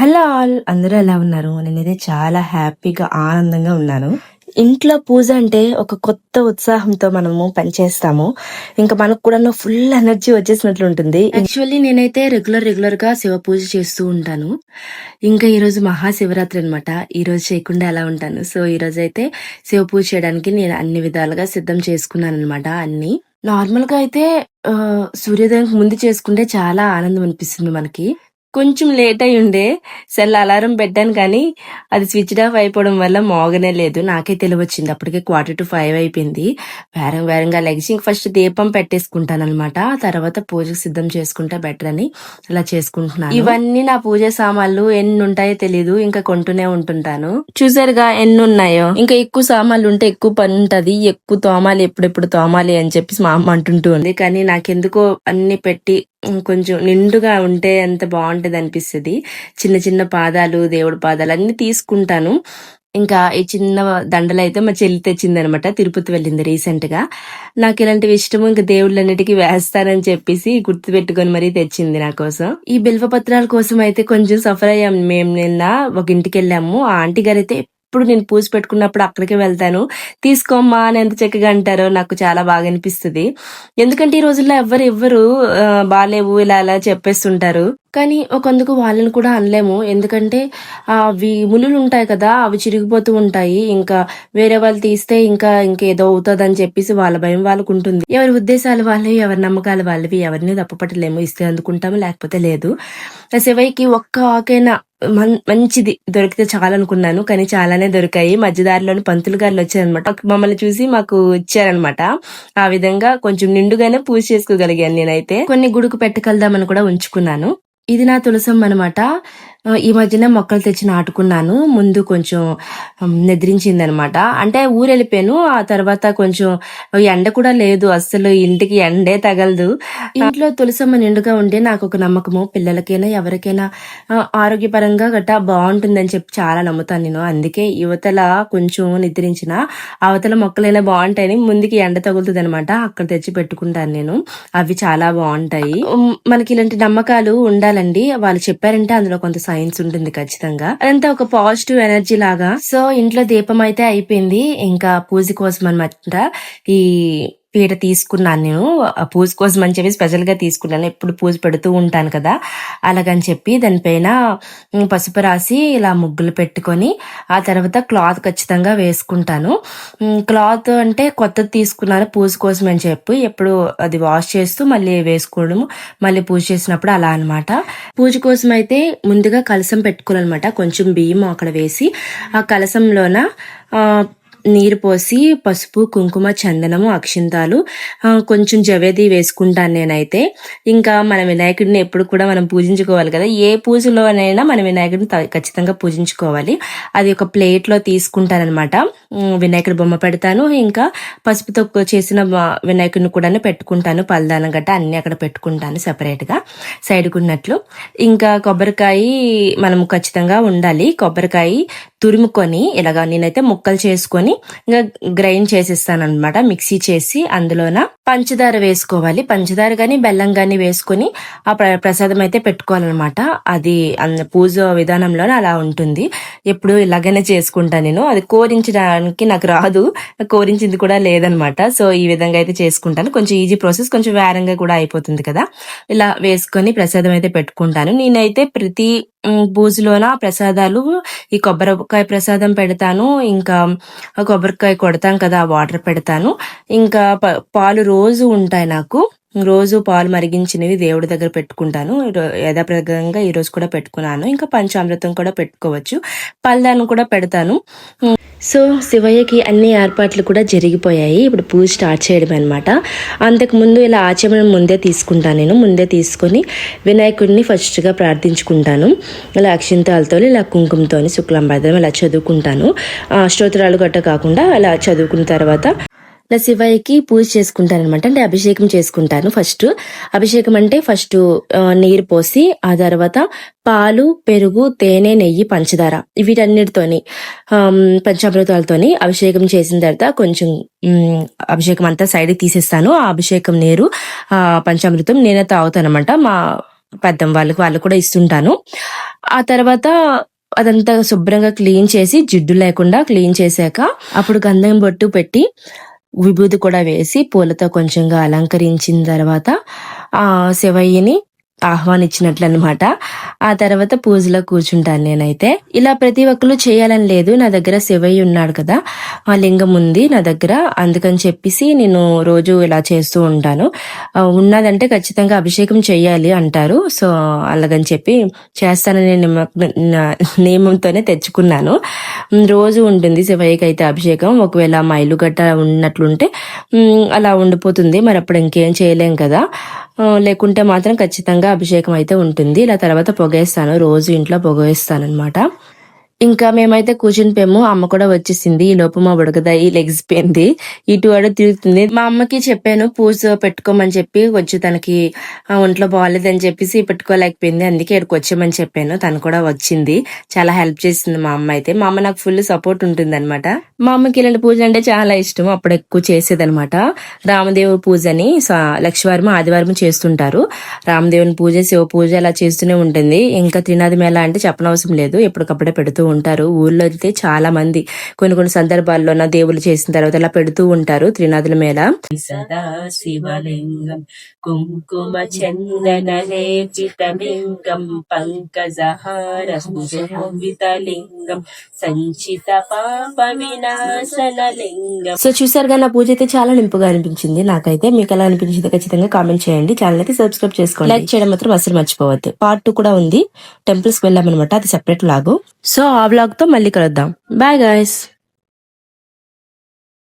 Hello all అందరూ ఎలా ఉన్నారు? నేనైతే చాలా హ్యాపీగా ఆనందంగా ఉన్నాను. ఇంట్లో పూజ అంటే ఒక కొత్త ఉత్సాహంతో మనము పనిచేస్తాము. ఇంకా మనకు కూడా ఫుల్ ఎనర్జీ వచ్చేసినట్లు ఉంటుంది. యాక్చువల్లీ నేనైతే రెగ్యులర్ రెగ్యులర్గా శివ పూజ చేస్తూ ఉంటాను. ఇంకా ఈరోజు మహాశివరాత్రి అనమాట ఈ రోజు చేయకుండా ఎలా ఉంటాను. సో ఈ రోజు అయితే శివ పూజ చేయడానికి నేను అన్ని విధాలుగా సిద్ధం చేసుకున్నాను అనమాట అన్ని. నార్మల్గా అయితే సూర్యోదయం సూర్యోదయానికి ముందు చేసుకుంటే చాలా ఆనందం అనిపిస్తుంది మనకి. కొంచెం లేట్ అయి ఉండే సెల్ అలారం పెట్టాను కానీ అది స్విచ్ ఆఫ్ అయిపోవడం వల్ల మోగనే లేదు. నాకే తెలివచ్చింది. అప్పటికే క్వార్టర్ టు ఫైవ్ అయిపోయింది. వేరం వేరంగా లెగిసి ఇంక ఫస్ట్ దీపం పెట్టేసుకుంటాను అనమాట తర్వాత పూజకు సిద్ధం చేసుకుంటే బెటర్ అని అలా చేసుకుంటున్నాను. ఇవన్నీ నా పూజ సామాన్లు ఎన్ని ఉంటాయో తెలీదు. ఇంకా కొంటూనే ఉంటుంటాను. చూసారుగా ఎన్ని ఉన్నాయో ఇంకా ఎక్కువ సామాన్లు ఉంటే ఎక్కువ పని ఉంటది. ఎక్కువ తోమాలి ఎప్పుడెప్పుడు తోమాలి అని చెప్పి మా అమ్మ అంటుంటూ ఉంది. కానీ నాకెందుకో అన్ని పెట్టి కొంచెం నిండుగా ఉంటే ఎంత బాగుంటుంది అనిపిస్తుంది. చిన్న చిన్న పాదాలు దేవుడి పాదాలు అన్ని తీసుకుంటాను. ఇంకా ఈ చిన్న దండలు అయితే మా చెల్లి తెచ్చింది అనమాట తిరుపతి వెళ్ళింది రీసెంట్గా నాకు ఇలాంటివి ఇష్టము ఇంకా దేవుళ్ళన్నిటికీ వేస్తానని చెప్పేసి గుర్తు పెట్టుకొని మరీ తెచ్చింది నా కోసం. ఈ బిల్వ పత్రాల కోసం అయితే కొంచెం సఫర్ అయ్యాం. మేము నిన్న ఒక ఇంటికి వెళ్ళాము. ఆ ఆంటీ గారు అయితే ఎప్పుడు నేను పూజ పెట్టుకున్నప్పుడు అక్కడికే వెళ్తాను. తీసుకోమ్మా అని ఎంత చక్కగా అంటారో నాకు చాలా బాగా అనిపిస్తుంది. ఎందుకంటే ఈ రోజుల్లో ఎవ్వరు ఎవ్వరు బాగాలేవు ఇలా ఇలా అలా చెప్పేస్తుంటారు. కానీ ఒకందుకు వాళ్ళని కూడా అనలేము. ఎందుకంటే అవి ములులు ఉంటాయి కదా అవి చిరిగిపోతూ ఉంటాయి. ఇంకా వేరే వాళ్ళు తీస్తే ఇంకా ఇంకేదో అవుతుంది అని చెప్పేసి వాళ్ళ భయం వాళ్ళకు ఉంటుంది. ఎవరి ఉద్దేశాలు వాళ్ళవి ఎవరి నమ్మకాలు వాళ్ళవి ఎవరిని తప్పపట్టలేము. ఇస్తే అందుకుంటాము లేకపోతే లేదు. ఆ శివయ్యకి ఒక్క ఆకైనా? మంచిది దొరికితే చాలా అనుకున్నాను కానీ చాలానే దొరికాయి. మధ్యదారిలోని పంతులు గారు వచ్చారనమాట మమ్మల్ని చూసి మాకు ఇచ్చారనమాట ఆ విధంగా కొంచెం నిండుగానే పూజ చేసుకోగలిగాను నేనైతే. కొన్ని గుడుకు పెట్టగలదామని కూడా ఉంచుకున్నాను. ఇది నా తులసమ్మ అనమాట ఈ మధ్యన మొక్కలు తెచ్చి నాటుకున్నాను ముందు కొంచెం నిద్రించింది అనమాట అంటే ఊరు వెళ్ళిపోయాను ఆ తర్వాత కొంచెం ఎండ కూడా లేదు. అస్సలు ఇంటికి ఎండే తగలదు. ఇంట్లో తులసమ్మ నిండుగా ఉంటే నాకు ఒక నమ్మకము. పిల్లలకైనా ఎవరికైనా ఆరోగ్యపరంగా గట్టా బాగుంటుందని చెప్పి చాలా నమ్ముతాను నేను. అందుకే యువతల కొంచెం నిద్రించిన అవతల మొక్కలైనా బాగుంటాయని ముందుకి ఎండ తగులుతుంది అనమాట అక్కడ తెచ్చి పెట్టుకుంటాను నేను. అవి చాలా బాగుంటాయి. మనకి ఇలాంటి నమ్మకాలు ఉండాలండి. వాళ్ళు చెప్పారంటే అందులో కొంత సైన్స్ ఉంటుంది ఖచ్చితంగా. అదంతా ఒక పాజిటివ్ ఎనర్జీ లాగా. సో ఇంట్లో దీపం అయితే అయిపోయింది. ఇంకా పూజ కోసం అనమాట ఈ పీట తీసుకున్నాను నేను. పూజ కోసం అని చెప్పి స్పెషల్గా తీసుకున్నాను. ఎప్పుడు పూజ పెడుతూ ఉంటాను కదా. అలాగని చెప్పి దానిపైన పసుపు రాసి ఇలా ముగ్గులు పెట్టుకొని ఆ తర్వాత క్లాత్ ఖచ్చితంగా వేసుకుంటాను. క్లాత్ అంటే కొత్తది తీసుకున్నాను పూజ కోసం అని చెప్పి. ఎప్పుడు అది వాష్ చేస్తూ మళ్ళీ వేసుకోవడము మళ్ళీ పూజ చేసినప్పుడు అలా అనమాట పూజ కోసం అయితే ముందుగా కలసం పెట్టుకోవాలన్నమాట. కొంచెం బియ్యం అక్కడ వేసి ఆ కలసంలోన నీరు పోసి పసుపు కుంకుమ చందనము అక్షింతాలు కొంచెం జవేది వేసుకుంటాను నేనైతే. ఇంకా మన వినాయకుడిని ఎప్పుడు కూడా మనం పూజించుకోవాలి కదా. ఏ పూజలోనైనా మన వినాయకుడిని త- ఖచ్చితంగా పూజించుకోవాలి. అది ఒక ప్లేట్లో తీసుకుంటానమాట వినాయకుడి బొమ్మ పెడతాను. ఇంకా పసుపుతో చేసిన వినాయకుడిని కూడా పెట్టుకుంటాను. పల్దానం గట్ట అన్ని అక్కడ పెట్టుకుంటాను సపరేట్గా సైడ్కి ఉన్నట్లు. ఇంకా కొబ్బరికాయ మనం ఖచ్చితంగా ఉండాలి. కొబ్బరికాయ తురుముకొని ఇలాగా నేనైతే ముక్కలు చేసుకొని ఇంకా గ్రైండ్ చేసేస్తాను అనమాట మిక్సీ చేసి అందులోన పంచదార వేసుకోవాలి. పంచదార కానీ బెల్లం కానీ వేసుకొని ఆ ప్ర- ప్రసాదం అయితే పెట్టుకోవాలన్నమాట. అది పూజ విధానంలోనే అలా ఉంటుంది. ఎప్పుడు ఇలాగనే చేసుకుంటాను నేను. అది కోరించడానికి నాకు రాదు. కోరించింది కూడా లేదనమాట సో ఈ విధంగా అయితే చేసుకుంటాను. కొంచెం ఈజీ ప్రాసెస్. కొంచెం వేరంగా కూడా అయిపోతుంది కదా. ఇలా వేసుకొని ప్రసాదం అయితే పెట్టుకుంటాను. నేనైతే ప్రతి ఉమ్, ప్రసాదాలు ఈ కొబ్బరికాయ ప్రసాదం పెడతాను ఇంకా కొబ్బరికాయ కొడతాం కదా ఆ వాటర్ పెడతాను. ఇంకా ప- పాలు రోజు ఉంటాయి నాకు. రోజు పాలు మరిగించినవి దేవుడి దగ్గర పెట్టుకుంటాను. యథాప్రదంగా ఈరోజు కూడా పెట్టుకున్నాను. ఇంకా పంచామృతం కూడా పెట్టుకోవచ్చు. పల్దానం కూడా పెడతాను. సో శివయ్యకి అన్ని ఏర్పాట్లు కూడా జరిగిపోయాయి. ఇప్పుడు పూజ స్టార్ట్ చేయడం అనమాట అంతకు ముందు ఇలా ఆచమనం ముందే తీసుకుంటాను నేను. ముందే తీసుకొని వినాయకుడిని ఫస్ట్గా ప్రార్థించుకుంటాను. ఇలా అక్షింతాలతో ఇలా కుంకుమతో శుక్లాంబరదం ఇలా చదువుకుంటాను. స్తోత్రాలు గట్ట కాకుండా అలా చదువుకున్న తర్వాత ఇలా శివయ్యకి పూజ చేసుకుంటాను అనమాట అంటే అభిషేకం చేసుకుంటాను ఫస్ట్. అభిషేకం అంటే ఫస్ట్ నీరు పోసి ఆ తర్వాత పాలు పెరుగు తేనె నెయ్యి పంచదార వీటన్నిటితోని పంచామృతాలతోని అభిషేకం చేసిన తర్వాత కొంచెం అభిషేకం అంతా సైడ్కి తీసేస్తాను. ఆ అభిషేకం నీరు ఆ పంచామృతం నేనే తాగుతాను అనమాట మా పెద్దమ్మ వాళ్ళకి వాళ్ళు కూడా ఇస్తుంటాను. ఆ తర్వాత అదంతా శుభ్రంగా క్లీన్ చేసి జిడ్డు లేకుండా క్లీన్ చేశాక అప్పుడు గంధం బొట్టు పెట్టి విభూతి కూడా వేసి పూలతో కొంచెంగా అలంకరించిన తర్వాత ఆ శివయ్యని ఆహ్వానించినట్లు అనమాట ఆ తర్వాత పూజలో కూర్చుంటాను నేనైతే. ఇలా ప్రతి ఒక్కరు చేయాలని లేదు. నా దగ్గర శివయ్య ఉన్నాడు కదా. ఆ లింగం ఉంది నా దగ్గర. అందుకని చెప్పేసి నేను రోజు ఇలా చేస్తూ ఉంటాను. ఉన్నదంటే ఖచ్చితంగా అభిషేకం చేయాలి అంటారు. సో అలాగని చెప్పి చేస్తానని నిమ- నియమంతోనే తెచ్చుకున్నాను. రోజు ఉంటుంది శివయ్యకి అయితే అభిషేకం. ఒకవేళ మైలు గట్ట ఉన్నట్లుంటే అలా ఉండిపోతుంది. మరి అప్పుడు ఇంకేం చేయలేం కదా. లేకుంటే మాత్రం ఖచ్చితంగా అభిషేకం అయితే ఉంటుంది. ఇలా తర్వాత పొగేస్తాను. రోజు ఇంట్లో పొగేస్తాను అనమాట ఇంకా మేమైతే కూర్చుని పేము అమ్మ కూడా వచ్చేసింది. ఈ లోపు మా బుడగదాయి లెగిసిపోయింది ఇటు అడు తిరుగుతుంది. మా అమ్మకి చెప్పాను పూజ పెట్టుకోమని చెప్పి వచ్చి తనకి ఒంట్లో బాగాలేదని చెప్పేసి పెట్టుకోలేకపోయింది. అందుకే ఇక్కడికి వచ్చామని చెప్పాను. తను కూడా వచ్చింది. చాలా హెల్ప్ చేసింది మా అమ్మ అయితే. మా అమ్మ నాకు ఫుల్ సపోర్ట్ ఉంటుంది అనమాట మా అమ్మకి ఇలాంటి పూజ అంటే చాలా ఇష్టం. అప్పుడు ఎక్కువ చేసేదనమాట రామదేవుడి పూజని అని లక్షవారం ఆదివారం చేస్తుంటారు. రామదేవుని పూజ శివ పూజ అలా చేస్తూనే ఉంటుంది. ఇంకా త్రినాది మేళ అంటే చెప్పనవసరం లేదు. ఎప్పటికప్పుడే పెడుతూ ఉంటారు. ఊర్లో అయితే చాలా మంది కొన్ని కొన్ని సందర్భాల్లో నా దేవుళ్ళు చేసిన తర్వాత అలా పెడుతూ ఉంటారు త్రినాదుల మేళ. సదా శివలింగం కుంకుమ సంచిత పాప సో చూసారుగా నా పూజ అయితే చాలా నింపుగా అనిపించింది. నాకైతే మీకు ఎలా అనిపించింది ఖచ్చితంగా కామెంట్ చేయండి. ఛానల్ అయితే సబ్స్క్రైబ్ చేసుకోండి. లైక్ చేయడం మాత్రం అసలు మర్చిపోవద్దు. పార్ట్ టూ కూడా ఉంది. టెంపుల్స్కి వెళ్ళామన్నమాట. అది సెపరేట్ లాగు. సో ఆ బ్లాగ్తో మళ్ళీ కలుద్దాం. Bye guys